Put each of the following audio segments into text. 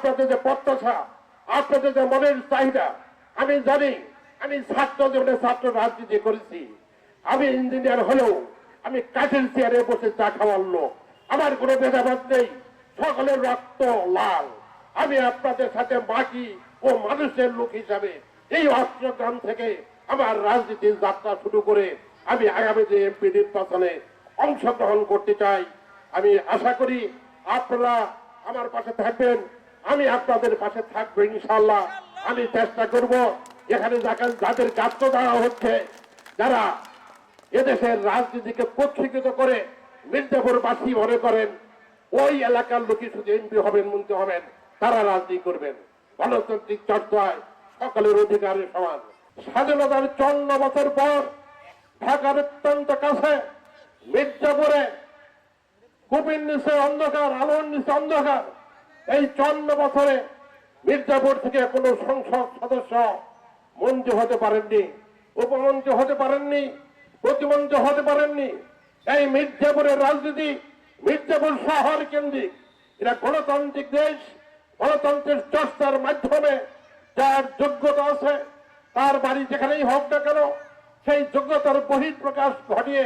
আপনাদের যে প্রত্যাশা, আপনাদের যে মনের চাহিদা, আমি জানি, আমি ছাত্র জীবনে ছাত্র রাজনীতি করেছি। আমি ইঞ্জিনিয়ার হলেও আমি কাঠের চেয়ারে বসে চা খাওয়ার লোক। আমার কোনো ভেদাভেদ নেই, সকলের রক্ত লাল। আমি আপনাদের সাথে বাকি ও মানুষের লোক হিসাবে এই অস্ত্রগ্রাম থেকে আমার রাজনীতির যাত্রা শুরু করে আমি আগামী যে এমপি নির্বাচনে অংশগ্রহণ করতে চাই। আমি আশা করি আপনারা আমার পাশে থাকবেন। আমি আপনাদের পাশে থাকব ইনশাল্লাহ আমি চেষ্টা করব এখানে যাদের গাত্র দেওয়া হচ্ছে, যারা এদেশের রাজনীতিকে প্রক্ষিকৃত করে মির্জাপুরবাসী মনে করেন, ওই এলাকার লোকই শুধু এমপি হবেন, মন্ত্রী হবেন, তারা রাজনীতি করবেন। গণতান্ত্রিক চর্চায় সকলের অধিকারের সমান। স্বাধীনতার চন্ন বছর পর ঢাকার অত্যন্ত কাছে মির্জাপুরে কুপির নিচে অন্ধকার, আলোর নিচে অন্ধকার এই চন্ন বছরে মির্জাপুর থেকে কোন সংসদ সদস্য মন্ত্রী হতে পারেননি উপমন্ত্রী হতে পারেননি প্রতিমন্ত্রী হতে পারেননি। এই মির্জাপুরের রাজনীতি, মির্জাপুর শহর কেন্দ্রিক। এটা গণতান্ত্রিক দেশ গণতন্ত্রের চর্চার মাধ্যমে যার যোগ্যতা আছে, তার বাড়ি যেখানেই হোক না কেন, সেই যোগ্যতার বহির প্রকাশ ঘটিয়ে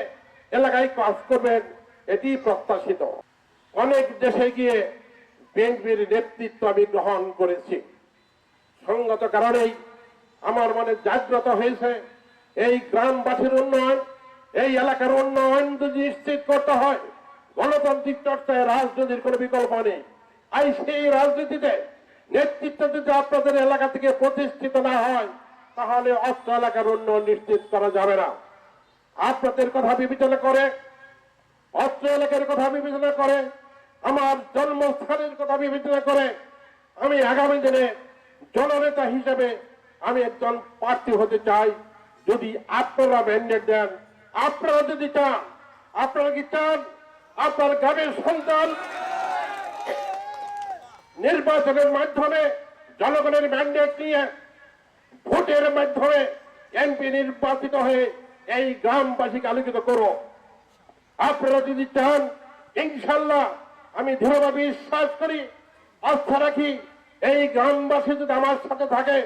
এলাকায় কাজ করবেন, এটি প্রত্যাশিত। অনেক দেশে গিয়ে বিএনপির নেতৃত্ব আমি গ্রহণ করেছি। সঙ্গত কারণেই আমার মনে জাগ্রত হয়েছে, এই গ্রামবাসীর উন্নয়ন, এই এলাকার উন্নয়ন যদি নিশ্চিত করতে হয়, গণতান্ত্রিক চর্চায় রাজনীতির কোনো বিকল্প নেই। আই সেই রাজনীতিতে নেতৃত্ব যদি আপনাদের এলাকা থেকে প্রতিষ্ঠিত না হয়, তাহলে অস্ত্র এলাকার উন্নয়ন নিশ্চিত করা যাবে না। আপনাদের কথা বিবেচনা করে, অস্ত্র এলাকার কথা বিবেচনা করে আমার জন্মস্থানের কথা বিবেচনা করে আমি আগামী দিনে জননেতা হিসেবে আমি একজন প্রার্থী হতে চাই। যদি আপনারা ম্যান্ডেট দেন, আপনারা যদি চান, আপনারা কি চান? আপনার গ্রামের সন্তান নির্বাচনের মাধ্যমে জনগণের ম্যান্ডেট নিয়ে ভোটের মাধ্যমে এমপি নির্বাচিত হয়ে এই গ্রামবাসীকে আলোকিত করো আপনারা যদি চান, ইনশাল্লাহ আমি দৃঢ়ভাবে বিশ্বাস করি, আস্থা রাখি, এই গ্রামবাসী যদি আমার সাথে থাকে,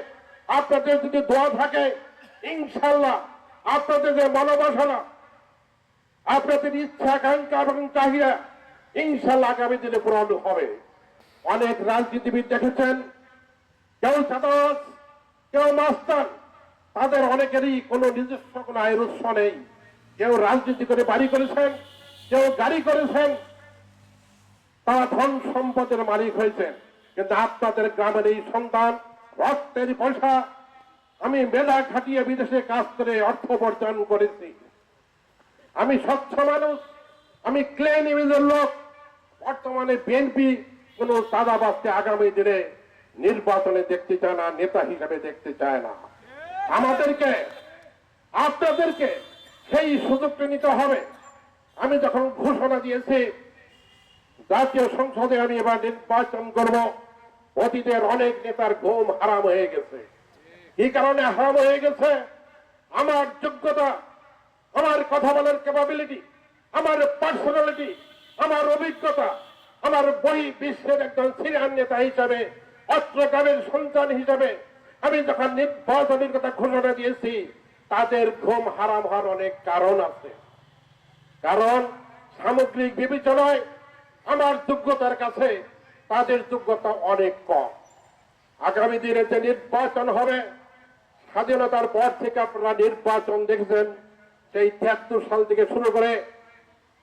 আপনাদের যদি দোয়া থাকে ইনশাল্লাহ আপনাদের যে মনোবাসনা, আপনাদের ইচ্ছা, আকাঙ্ক্ষা এবং চাহিদা ইনশাল্লাহ আগামী দিনে পূরণ হবে। অনেক রাজনীতিবিদ দেখেছেন, কেউ চাঁদাবাজ কেউ মাস্টার, তাদের অনেকেরই কোনো নিজস্ব কোনো আয়ের উৎস নেই। কেউ রাজনীতি করে বাড়ি করেছেন, কেউ গাড়ি করেছেন তারা ধন সম্পদের মালিক হয়েছেন। কিন্তু আপনাদের গ্রামের এই সন্তান, রক্তের পয়সা, আমি মেলা খাটিয়ে বিদেশে কাজ করে অর্থ উপার্জন করেছি। আমি স্বচ্ছ মানুষ, আমি ক্লেন ইমেজের লোক। বর্তমানে বিএনপি কোন চাঁদাবাজকে আগামী দিনে নির্বাচনে দেখতে চায় না, নেতা হিসাবে দেখতে চায় না। আমাদেরকে, আপনাদেরকে সেই সুযোগটা নিতে হবে। আমি যখন ঘোষণা দিয়েছি জাতীয় সংসদে আমি এবার নির্বাচন করব। অতীতের অনেক নেতার ঘুম হারাম হয়ে গেছে। কি কারণে হারাম হয়ে গেছে? আমার যোগ্যতা, আমার কথা বলার ক্যাপাবিলিটি আমার পার্সোনালিটি আমার অভিজ্ঞতা, আমার বই বিশ্বের একজন সিনিয়র নেতা হিসাবে অস্ত্রকারের সন্তান হিসাবে আমি যখন নির্বাচনের কথা ঘোষণা দিয়েছি, তাদের ঘুম হারাম হওয়ার অনেক কারণ আছে। কারণ সামগ্রিক বিবেচনায় আমার যোগ্যতার কাছে তাদের যোগ্যতা অনেক কম। আগামী দিনে যে নির্বাচন হবে, স্বাধীনতার পর থেকে আপনারা নির্বাচন দেখেছেন সেই তিয়াত্তর সাল থেকে শুরু করে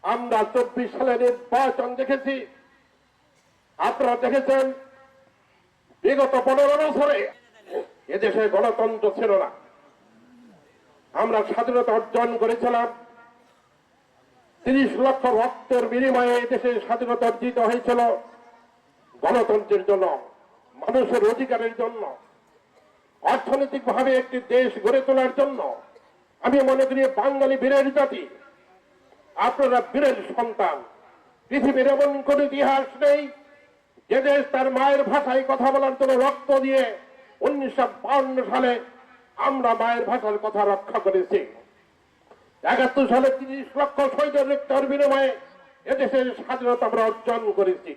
আমরা চব্বিশ সালে নির্বাচন দেখেছি। আপনারা দেখেছেন, বিগত পনেরো বছরে এদেশে গণতন্ত্র ছিল না। আমরা স্বাধীনতা অর্জন করেছিলাম। তিরিশ লক্ষ রক্তের বিনিময়ে দেশে স্বাধীনতা অর্জিত হয়েছিল গণতন্ত্রের জন্য, মানুষের অধিকারের জন্য অর্থনৈতিক ভাবে একটি দেশ গড়ে তোলার জন্য। আমি মনে করি বাঙালি বীরের জাতি, আপনারা বীরের সন্তান। পৃথিবীর এমন কোন ইতিহাস নেই যে দেশ তার মায়ের ভাষায় কথা বলার জন্য রক্ত দিয়ে উনিশশো সালে আমরা মায়ের ভাষার কথা রক্ষা করেছি। একাত্তর সালে তিরিশ লক্ষ শহীদের রক্তের বিনিময়ে এদেশের স্বাধীনতা আমরা অর্জন করেছি।